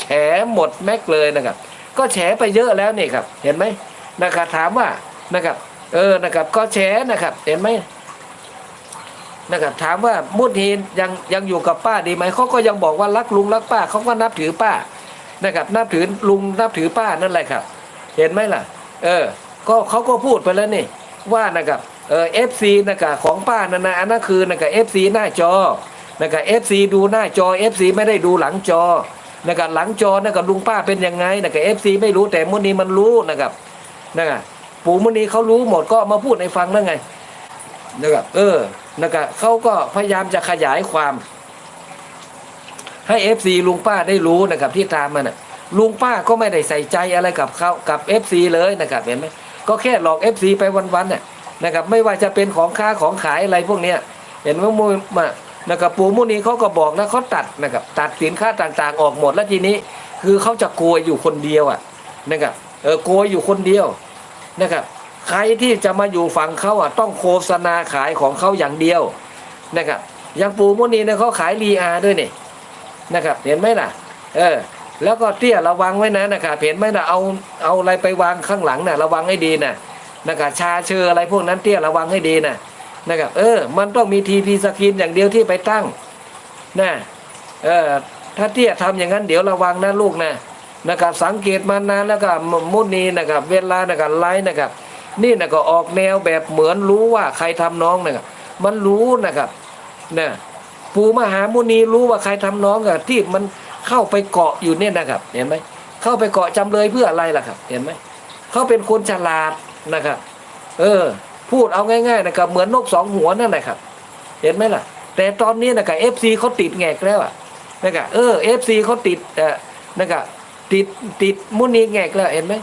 แฉหมดแม็กเลยนะครับ ก็แฉไปเยอะแล้วนี่ครับ เห็นไหมนะครับถามว่านะครับ เออนะครับก็แฉนะครับ เห็นไหมนะครับถามว่ามุดฮีนยังยังอยู่กับป้าดีไหมเขาก็ยังบอกว่ารักลุงรักป้าเขาก็นับถือป้านะครับนับถือลุงนับถือป้านั่นแหละครับ เห็นไหมล่ะ เออ ก็เขาก็พูดไปแล้วนี่ ว่านะครับเออเอฟซีนะครับของป้านั่นนะอันนั้นคือนะครับเอฟซีหน้าจอนะครับเอฟซีดูหน้าจอเอฟซีไม่ได้ดูหลังจอ นะครับหลังจอนะครับลุงป้าเป็นยังไงนะครับเอฟซีไม่รู้แต่มุนีมันรู้นะครับนะครับปู่มุนีเขารู้หมดก็มาพูดให้ฟังแล้วไงนะครับเออนะครับเขาก็พยายามจะขยายความ ให้เอฟซีลุงป้าได้รู้นะครับที่ตามมาน่ะลุงป้าก็ไม่ได้ใส่ใจอะไรกับเขากับเอฟซีเลยนะครับเห็นไหมก็แค่หลอกเอฟซีไปวันๆน่ะนะครับไม่ว่าจะเป็นของค้าของขายอะไรพวกเนี้ยเห็นว่ามูมา นะครับปู่มุนีเขาก็บอกนะเขาตัดนะครับตัดสินค้าต่างๆ ออกหมดแล้วทีนี้ คือเขาจะโกยอยู่คนเดียวอะนะครับเออโกยอยู่คนเดียวนะครับใครที่จะมาอยู่ฝั่งเขาอะต้องโฆษณาขายของเขาอย่างเดียวนะครับอย่างปู่มุนีเนี่ยเขาขายรีอาด้วยนี่นะครับเห็นไหมล่ะเออแล้วก็เตี้ยระวังไว้นะนะครับเห็นไหมนะเอาเอาอะไรไปวางข้างหลังนะ่ะระวังให้ดีนะนะครับชาเชออะไรพวกนั้นเตี้ยระวังให้ดีนะ นะครับเออ มันต้องมีทีพีสกรีนอย่างเดียวที่ไปตั้งนะเออถ้าเตี้ยทำอย่างนั้นเดี๋ยวระวังนะลูกนะนะครับสังเกตมานานแล้วก็มุนีนะครับ เวลานะครับไลฟ์นะครับ นี่นะก็ออกแนวแบบเหมือนรู้ว่าใครทำน้องนะครับมันรู้นะครับนะปู่มหามุนีรู้ว่าใครทำน้องอะที่มันเข้าไปเกาะอยู่เนี่ยนะครับ เห็นไหมเข้าไปเกาะจำเลยเพื่ออะไรล่ะครับ เห็นไหมเขาเป็นคนฉลาดนะครับ เออ พูดเอาง่ายๆนะครับเหมือนนกสองหัวนั่นแหละครับ เห็นไหมล่ะ แต่ตอนนี้นะครับเอฟซีเขาติดแงกแล้วอะนะครับเออเอฟซีเขาติดเอ่อนะครับติดติดมุนีแงกแล้วเห็นไหม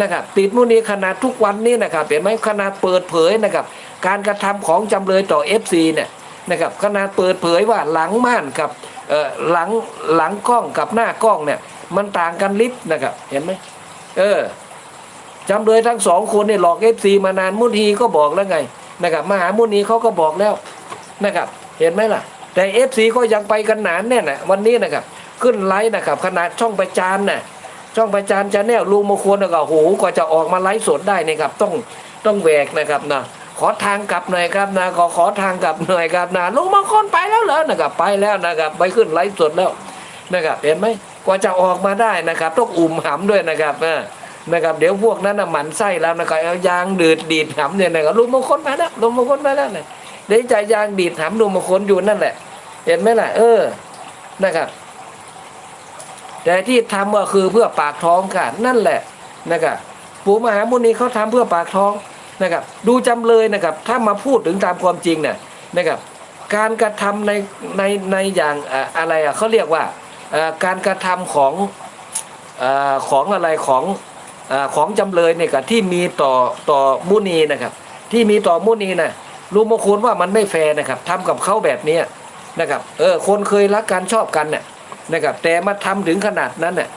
นะครับติดมุนีขนาดทุกวันนี้นะครับเห็นไหมขนาดเปิดเผยนะครับ การกระทำของจำเลยต่อ FC เนี่ยนะครับขนาดเปิดเผยว่าหลังม่านกับเอ่อหลังหลังกล้องกับหน้ากล้องเนี่ย มันต่างกันลิบนะครับ เห็นไหมเออ จำเลยทั้งสองคนเนี่ยหลอก FC มานานมุนีก็บอกแล้วไงนะครับมหามุนีเขาก็บอกแล้วนะครับ เห็นไหมล่ะ แต่ FC ก็ยังไปกันหนานแน่นะวันนี้นะครับ ขึ้นไลฟ์นะครับ ขนาดช่องประจานน่ะช่องประจานชาแนลลุงมงคลนะก็โหกว่าจะออกมาไลฟ์สดได้นะครับ ต้องต้องแหวกนะครับนะขอทางกลับหน่อยครับนะขอขอทางกลับหน่อยครับนะลุงมงคลไปแล้วเหรอนะครับ ไปแล้วนะครับ ไปขึ้นไลฟ์สดแล้วนะครับ เห็นไหมกว่าจะออกมาได้นะครับต้องอุ่มหำด้วยนะครับนะ นะครับเดี๋ยวพวกนั้นน่ะหมันไส้แล้วนะครับเอายางดืดดีดหำเนี่ยนะครับลุงมงคลมาแล้วลุงมงคลมาแล้วเนี่ยเดี๋ยวจะยางดีดหำลุงมงคลอยู่นั่นแหละ เห็นไหมล่ะ เออนะครับ แต่ที่ทำก็คือเพื่อปากท้องค่ะนั่นแหละนะครับปู่มหามุนีเขาทำเพื่อปากท้องนะครับ ดูจำเลยนะครับ ถ้ามาพูดถึงตามความจริงเนี่ยนะครับ การกระทำในในในอย่างอะไรอะเขาเรียกว่าการกระทำของของอะไรของ ของจำเลยเนี่ยกับที่มีต่อต่อมุนีนะครับ ที่มีต่อมุนีนะลุงมงคลว่ามันไม่แฟร์นะครับทำกับเขาแบบเนี้นะครับเออคนเคยรักกันชอบกันเนี่ยนะครับแต่มาทำถึงขนาดนั้นน่ะ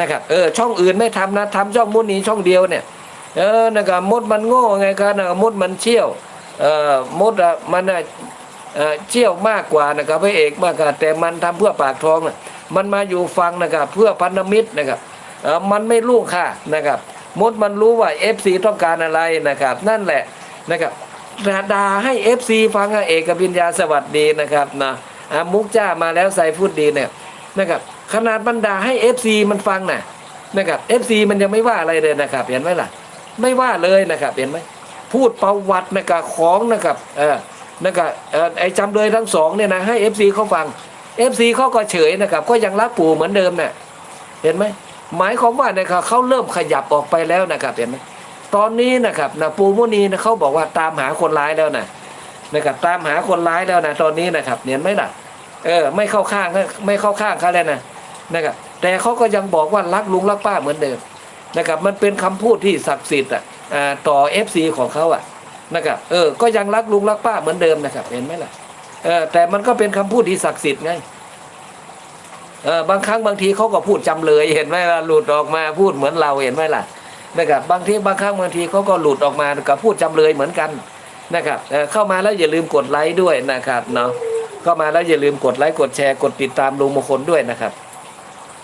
นะครับเออช่องอื่นไม่ทำนะทำช่องมุนีช่องเดียวเนี่ยเออนะครับมดมันโง่ไงครับนะมดมันเชี่ยวเออมดอะมันอะเออเชี่ยวมากกว่านะครับพระเอกมากกว่าแต่มันทำเพื่อปากท้องนะมันมาอยู่ฟังนะครับเพื่อพันธมิตรนะครับ มันไม่ลุ่งค่านะครับ มดมันรู้ว่า FC ต้องการอะไรนะครับ นั่นแหละนะครับด่าให้ FC ฟังอะเอกบิญญาสวัสดีนะครับนะมุกจ้ามาแล้วใส่พูดดีเนี่ยนะครับขนาดบรรดาให้ FC มันฟังนะนะครับ FC มันยังไม่ว่าอะไรเลยนะครับ เห็นไหมล่ะ ไม่ว่าเลยนะครับเห็นไหมพูดประวัตินะครับของนะครับเออนะครับเออไอจำเลยทั้งสองเนี่ยนะให้ FC เขาฟัง FC เขาก็เฉยนะครับ ก็ยังรักปู่เหมือนเดิมน่ะเห็นไหม หมายความว่านะครับเขาเริ่มขยับออกไปแล้วนะครับเห็นไหมตอนนี้นะครับนะปูมุนีนะเขาบอกว่าตามหาคนร้ายแล้วนะนะครับตามหาคนร้ายแล้วนะตอนนี้นะครับเห็นไหมล่ะเออไม่เข้าข้างไม่เข้าข้างเขาเลยนะนะครับแต่เขาก็ยังบอกว่ารักลุงรักป้าเหมือนเดิมนะครับมันเป็นคำพูดที่ศักดิ์สิทธิ์อะต่อเอฟซีของเขาอะนะครับเออก็ยังรักลุงรักป้าเหมือนเดิมนะครับ เห็นไหมล่ะเออแต่มันก็เป็นคำพูดที่ศักดิ์สิทธิ์ไง เออบางครั้งบางทีเขาก็พูดจำเลยเห็นไหมล่ะหลุดออกมาพูดเหมือนเราเห็นไหมล่ะนะครับบางทีบางครั้งบางทีเขาก็หลุดออกมากับพูดจำเลยเหมือนกันนะครับเออเข้ามาแล้วอย่าลืมกดไลค์ด้วยนะครับเนาะเข้ามาแล้วอย่าลืมกดไลค์กดแชร์กดติดตามลุงมงคลด้วยนะครับ